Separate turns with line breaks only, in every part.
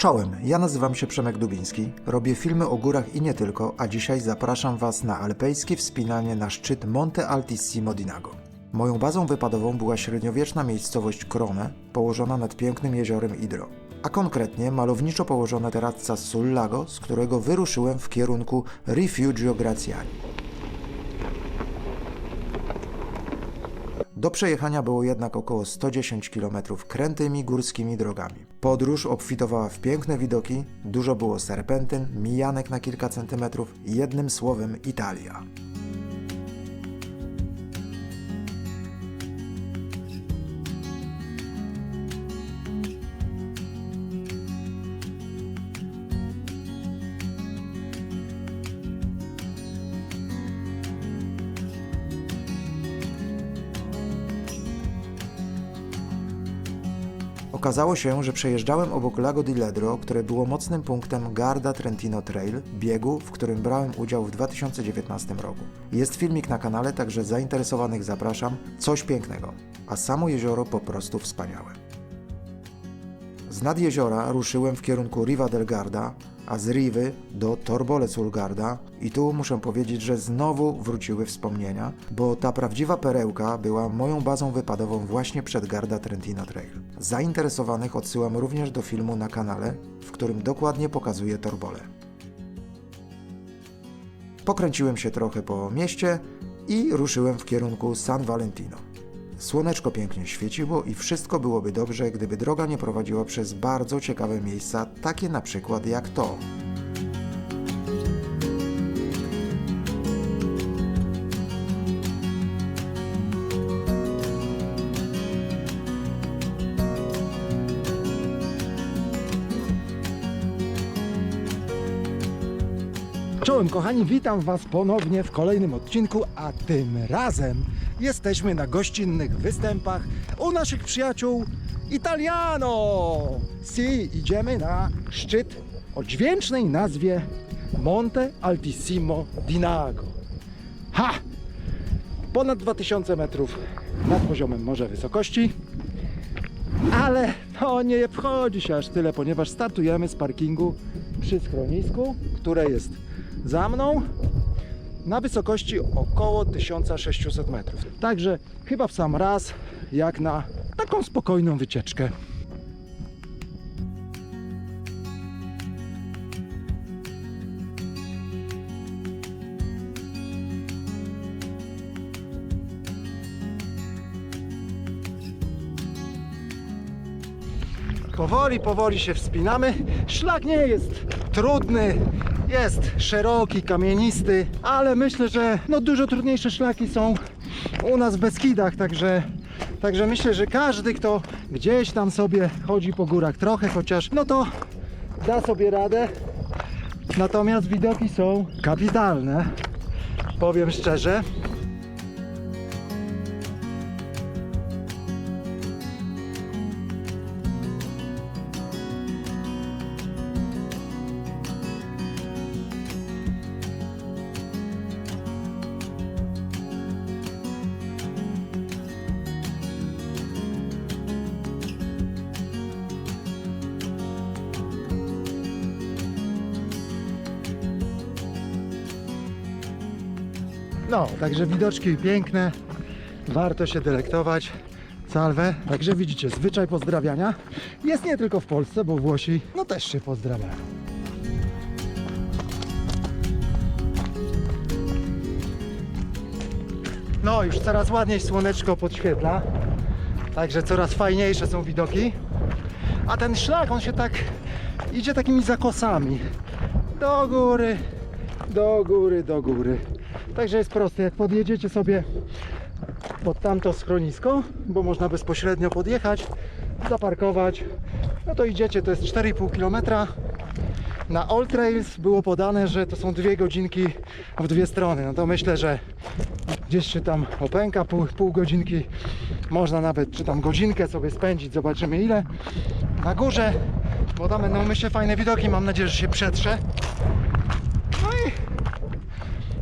Czołem, ja nazywam się Przemek Dubiński, robię filmy o górach i nie tylko, a dzisiaj zapraszam Was na alpejskie wspinanie na szczyt Monte Altissimo di Nago. Moją bazą wypadową była średniowieczna miejscowość Krone, położona nad pięknym jeziorem Idro, a konkretnie malowniczo położone terrazza sul Lago, z którego wyruszyłem w kierunku Rifugio Graziani. Do przejechania było jednak około 110 km krętymi górskimi drogami. Podróż obfitowała w piękne widoki, dużo było serpentyn, mijanek na kilka centymetrów, jednym słowem Italia. Okazało się, że przejeżdżałem obok Lago di Ledro, które było mocnym punktem Garda Trentino Trail, biegu, w którym brałem udział w 2019 roku. Jest filmik na kanale, także zainteresowanych zapraszam. Coś pięknego, a samo jezioro po prostu wspaniałe. Z nad jeziora ruszyłem w kierunku Riva del Garda, a z Rivy do Torbole sul Garda i tu muszę powiedzieć, że znowu wróciły wspomnienia, bo ta prawdziwa perełka była moją bazą wypadową właśnie przed Garda Trentino Trail. Zainteresowanych odsyłam również do filmu na kanale, w którym dokładnie pokazuję Torbole. Pokręciłem się trochę po mieście i ruszyłem w kierunku San Valentino. Słoneczko pięknie świeciło i wszystko byłoby dobrze, gdyby droga nie prowadziła przez bardzo ciekawe miejsca, takie na przykład jak to.
Czołem kochani, witam Was ponownie w kolejnym odcinku, a tym razem jesteśmy na gościnnych występach u naszych przyjaciół Italiano! Si, idziemy na szczyt o dźwięcznej nazwie Monte Altissimo di Nago. Ha! Ponad 2000 metrów nad poziomem morza wysokości. Ale to nie wchodzi się aż tyle, ponieważ startujemy z parkingu przy schronisku, które jest za mną na wysokości około 1600 metrów. Także chyba w sam raz, jak na taką spokojną wycieczkę. Powoli, powoli się wspinamy. Szlak nie jest trudny, jest szeroki, kamienisty, ale myślę, że no dużo trudniejsze szlaki są u nas w Beskidach, także, także myślę, że każdy, kto gdzieś tam sobie chodzi po górach trochę chociaż, no to da sobie radę. Natomiast widoki są kapitalne, powiem szczerze. No, także widoczki piękne, warto się delektować. Salwę. Także widzicie, zwyczaj pozdrawiania jest nie tylko w Polsce, bo Włosi no też się pozdrawiają. No, już coraz ładniej słoneczko podświetla, także coraz fajniejsze są widoki. A ten szlak, on się tak idzie takimi zakosami. Do góry, do góry, do góry. Także jest proste, jak podjedziecie sobie pod tamto schronisko, bo można bezpośrednio podjechać, zaparkować, no to idziecie, to jest 4,5 km. Na All Trails było podane, że to są dwie godzinki w dwie strony, no to myślę, że gdzieś się tam opęka, pół, pół godzinki, można nawet, czy tam godzinkę sobie spędzić, zobaczymy ile. Na górze, bo tam będą myślę fajne widoki, mam nadzieję, że się przetrze.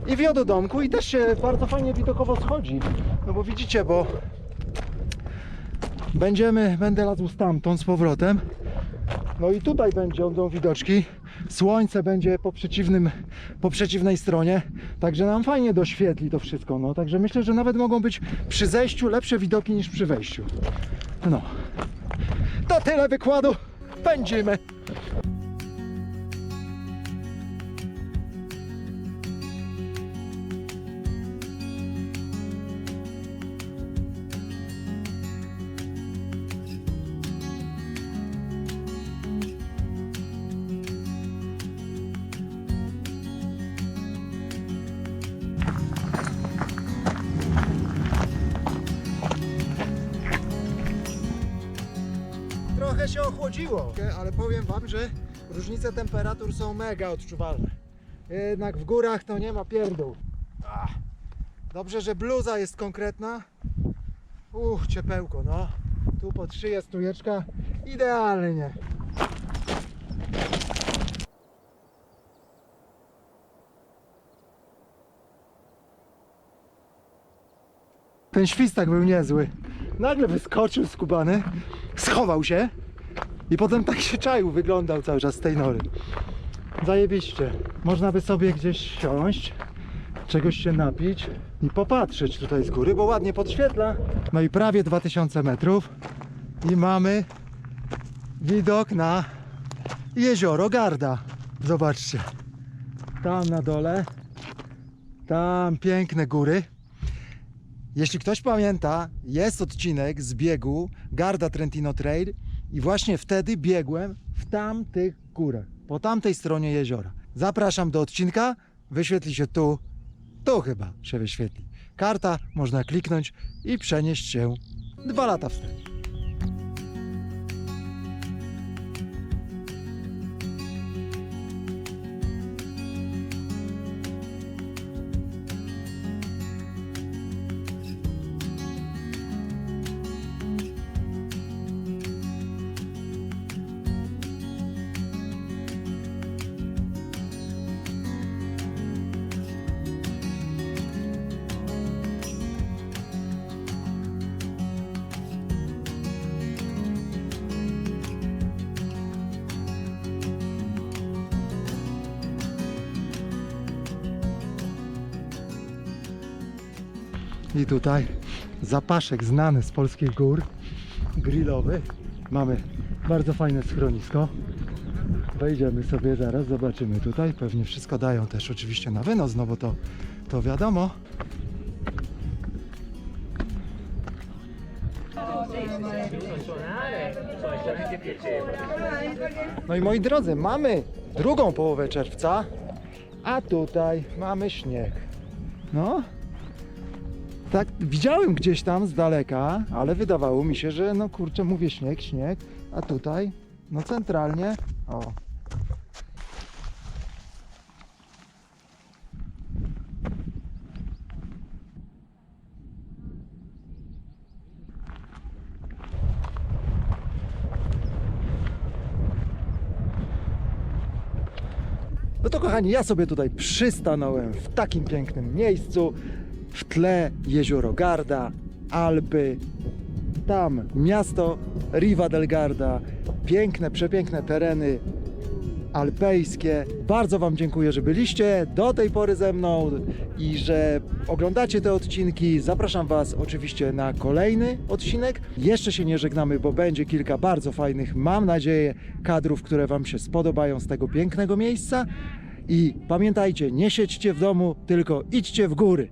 I, i wio do domku i też się bardzo fajnie widokowo schodzi. No bo widzicie, bo będziemy, będę lazł stamtąd z powrotem. No i tutaj będą widoczki. Słońce będzie po, przeciwnym, po przeciwnej stronie, także nam fajnie doświetli to wszystko. No, także myślę, że nawet mogą być przy zejściu lepsze widoki niż przy wejściu. No. To tyle wykładu. Pędzimy. Ale powiem Wam, że różnice temperatur są mega odczuwalne. Jednak w górach to nie ma pierdół. Ach, Dobrze, że bluza jest konkretna. Uch, ciepełko, no. Tu pod szyję stujeczka. Idealnie. Ten świstak był niezły. Nagle wyskoczył skubany, schował się i potem tak się czaił, wyglądał cały czas z tej nory. Zajebiście. Można by sobie gdzieś siąść, czegoś się napić i popatrzeć tutaj z góry, bo ładnie podświetla. No i prawie 2000 metrów i mamy widok na jezioro Garda. Zobaczcie. Tam na dole, tam piękne góry. Jeśli ktoś pamięta, jest odcinek z biegu Garda Trentino Trail i właśnie wtedy biegłem w tamtych górach, po tamtej stronie jeziora. Zapraszam do odcinka, wyświetli się tu, tu chyba się wyświetli. Karta, można kliknąć i przenieść się dwa lata wstecz. I tutaj zapaszek znany z polskich gór, grillowy. Mamy bardzo fajne schronisko. Wejdziemy sobie zaraz, zobaczymy tutaj. Pewnie wszystko dają też oczywiście na wynos, no bo to, to wiadomo. No i moi drodzy, mamy drugą połowę czerwca, a tutaj mamy śnieg. No, tak, widziałem gdzieś tam z daleka, ale wydawało mi się, że no kurczę, mówię śnieg, śnieg, a tutaj, no centralnie, o. No to kochani, ja sobie tutaj przystanąłem w takim pięknym miejscu. W tle jezioro Garda, Alpy, tam miasto Riva del Garda, piękne, przepiękne tereny alpejskie. Bardzo Wam dziękuję, że byliście do tej pory ze mną i że oglądacie te odcinki. Zapraszam Was oczywiście na kolejny odcinek. Jeszcze się nie żegnamy, bo będzie kilka bardzo fajnych, mam nadzieję, kadrów, które Wam się spodobają z tego pięknego miejsca. I pamiętajcie, nie siedźcie w domu, tylko idźcie w góry.